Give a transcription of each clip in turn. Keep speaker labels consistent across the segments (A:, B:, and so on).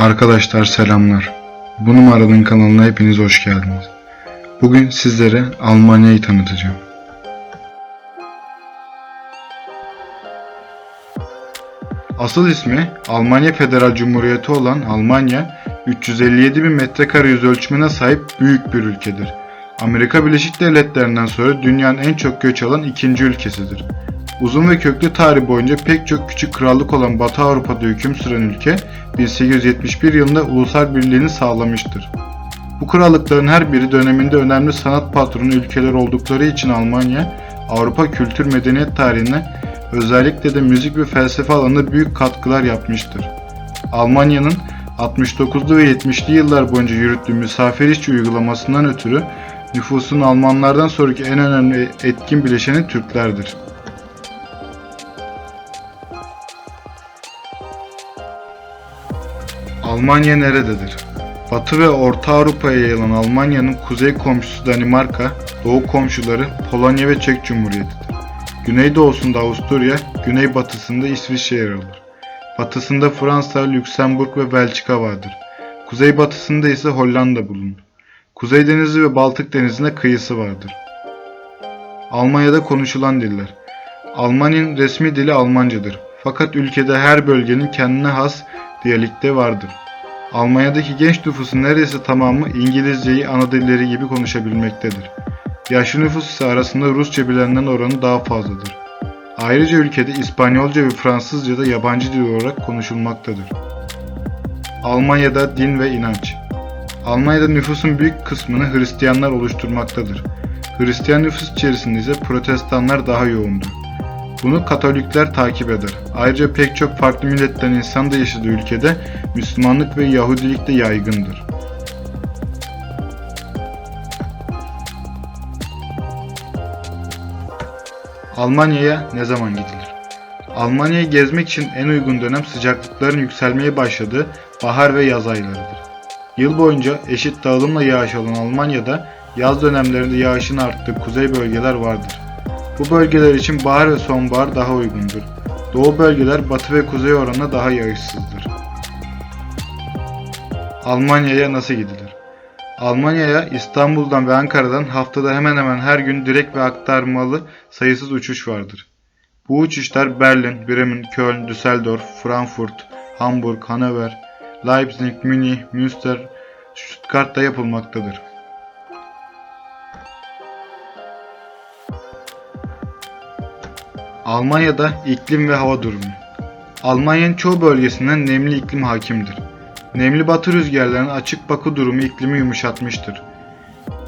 A: Arkadaşlar selamlar. Bu numaranın kanalına hepiniz hoş geldiniz. Bugün sizlere Almanya'yı tanıtacağım. Asıl ismi Almanya Federal Cumhuriyeti olan Almanya, 357 bin metrekare yüz ölçümüne sahip büyük bir ülkedir. Amerika Birleşik Devletleri'nden sonra dünyanın en çok göç alan ikinci ülkesidir. Uzun ve köklü tarih boyunca pek çok küçük krallık olan Batı Avrupa'da hüküm süren ülke 1871 yılında ulusal birliğini sağlamıştır. Bu krallıkların her biri döneminde önemli sanat patronu ülkeler oldukları için Almanya, Avrupa kültür medeniyet tarihine özellikle de müzik ve felsefe alanında büyük katkılar yapmıştır. Almanya'nın 69'lu ve 70'li yıllar boyunca yürüttüğü misafir işçi uygulamasından ötürü nüfusun Almanlardan sonraki en önemli etkin bileşeni Türklerdir. Almanya nerededir? Batı ve Orta Avrupa'ya yayılan Almanya'nın kuzey komşusu Danimarka, doğu komşuları Polonya ve Çek Cumhuriyeti'dir. Güneydoğusunda Avusturya, güneybatısında İsviçre yer alır. Batısında Fransa, Lüksemburg ve Belçika vardır. Kuzeybatısında ise Hollanda bulunur. Kuzey Denizi ve Baltık Denizi'ne kıyısı vardır. Almanya'da konuşulan diller. Almanya'nın resmi dili Almancadır. Fakat ülkede her bölgenin kendine has diyalekti vardır. Almanya'daki genç nüfusun neredeyse tamamı İngilizceyi ana dilleri gibi konuşabilmektedir. Yaşlı nüfus ise arasında Rusça bilenlerin oranı daha fazladır. Ayrıca ülkede İspanyolca ve Fransızca da yabancı dil olarak konuşulmaktadır. Almanya'da din ve inanç Almanya'da nüfusun büyük kısmını Hristiyanlar oluşturmaktadır. Hristiyan nüfus içerisinde ise Protestanlar daha yoğundur. Bunu Katolikler takip eder. Ayrıca pek çok farklı milletten insan da yaşadığı ülkede Müslümanlık ve Yahudilik de yaygındır. Almanya'ya ne zaman gidilir? Almanya'yı gezmek için en uygun dönem sıcaklıkların yükselmeye başladığı bahar ve yaz aylarıdır. Yıl boyunca eşit dağılımla yağış alan Almanya'da yaz dönemlerinde yağışın arttığı kuzey bölgeler vardır. Bu bölgeler için bahar ve sonbahar daha uygundur. Doğu bölgeler batı ve kuzey oranına daha yağışsızdır. Almanya'ya nasıl gidilir? Almanya'ya İstanbul'dan ve Ankara'dan haftada hemen hemen her gün direkt ve aktarmalı sayısız uçuş vardır. Bu uçuşlar Berlin, Bremen, Köln, Düsseldorf, Frankfurt, Hamburg, Hannover, Leipzig, Münih, Münster, Stuttgart'ta yapılmaktadır. Almanya'da iklim ve hava durumu. Almanya'nın çoğu bölgesinden nemli iklim hakimdir. Nemli batı rüzgarlarının açık bakı durumu iklimi yumuşatmıştır.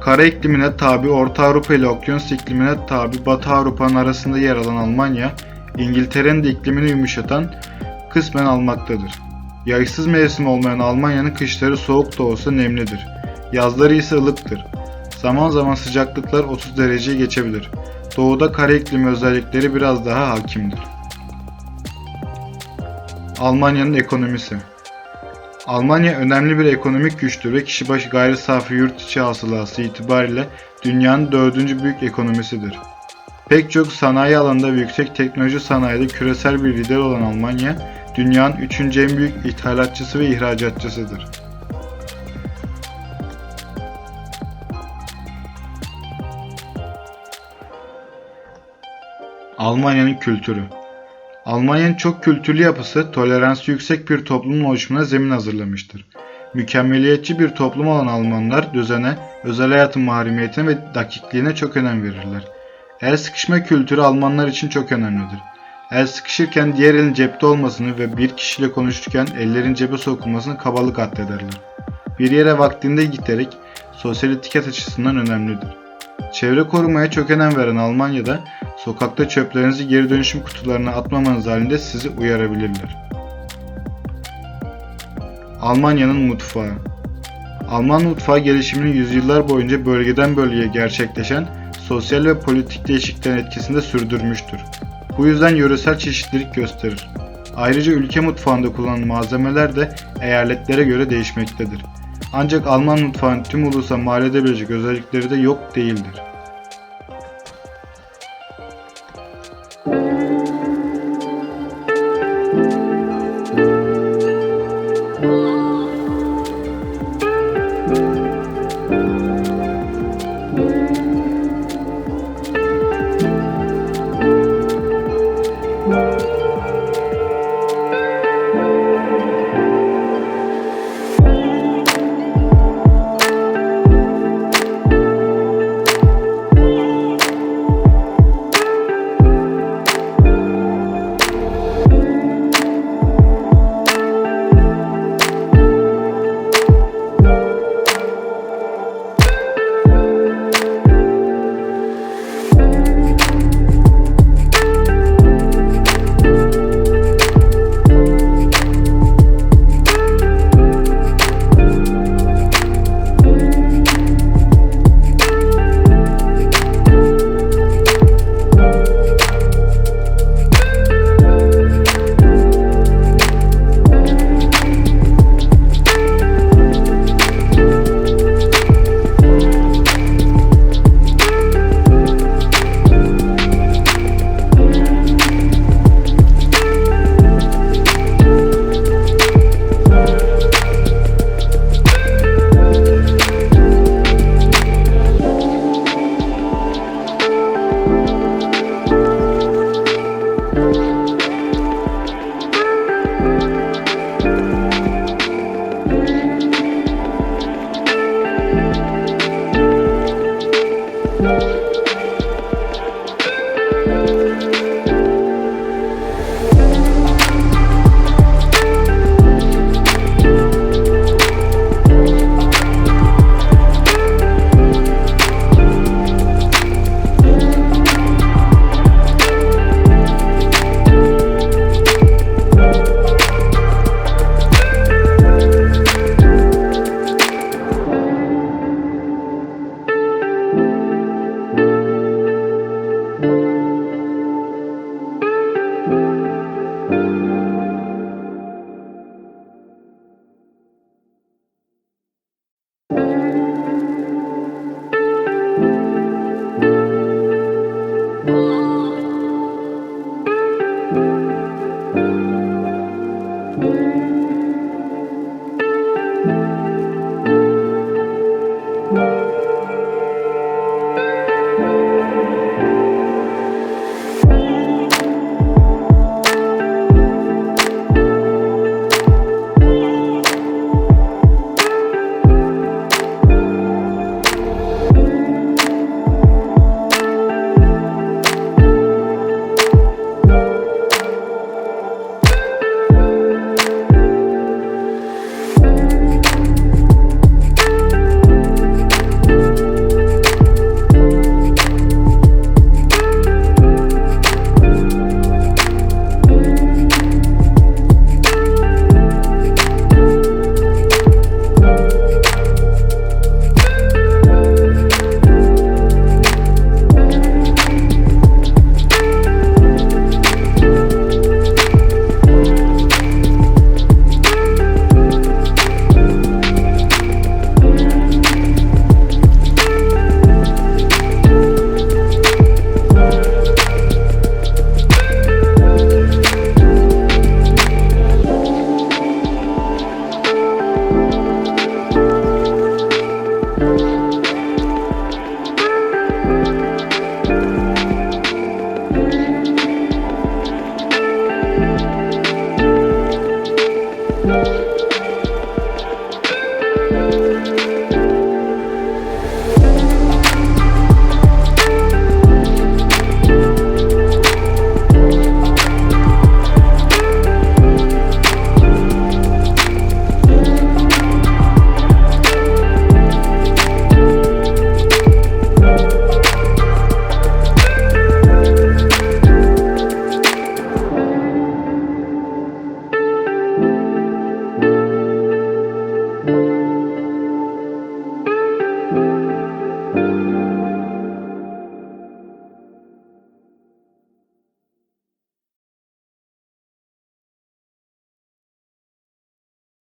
A: Kara iklimine tabi Orta Avrupa ile Okyanus iklimine tabi Batı Avrupa'nın arasında yer alan Almanya, İngiltere'nin de iklimini yumuşatan kısmen almaktadır. Yağışsız mevsim olmayan Almanya'nın kışları soğuk da olsa nemlidir. Yazları ise ılıktır. Zaman zaman sıcaklıklar 30 dereceyi geçebilir. Doğuda kara iklimi özellikleri biraz daha hakimdir. Almanya'nın ekonomisi Almanya önemli bir ekonomik güçtür ve kişi başı gayri safi yurt içi hasılası itibariyle dünyanın dördüncü büyük ekonomisidir. Pek çok sanayi alanında ve yüksek teknoloji sanayide küresel bir lider olan Almanya, dünyanın üçüncü en büyük ithalatçısı ve ihracatçısıdır. Almanya'nın kültürü Almanya'nın çok kültürlü yapısı toleransı yüksek bir toplumun oluşumuna zemin hazırlamıştır. Mükemmeliyetçi bir toplum olan Almanlar düzene, özel hayatın mahremiyetine ve dakikliğine çok önem verirler. El sıkışma kültürü Almanlar için çok önemlidir. El sıkışırken diğer elin cepte olmasını ve bir kişiyle konuşurken ellerin cebe sokulmasını kabalık addederler. Bir yere vaktinde giderek sosyal etiket açısından önemlidir. Çevre korumaya çok önem veren Almanya'da sokakta çöplerinizi geri dönüşüm kutularına atmamanız halinde sizi uyarabilirler. Almanya'nın mutfağı Alman mutfağı gelişiminin yüzyıllar boyunca bölgeden bölgeye gerçekleşen sosyal ve politik değişikliklerin etkisinde sürdürmüştür. Bu yüzden yöresel çeşitlilik gösterir. Ayrıca ülke mutfağında kullanılan malzemeler de eyaletlere göre değişmektedir. Ancak Alman mutfağının tüm ulusa mal edebilecek özellikleri de yok değildir. Música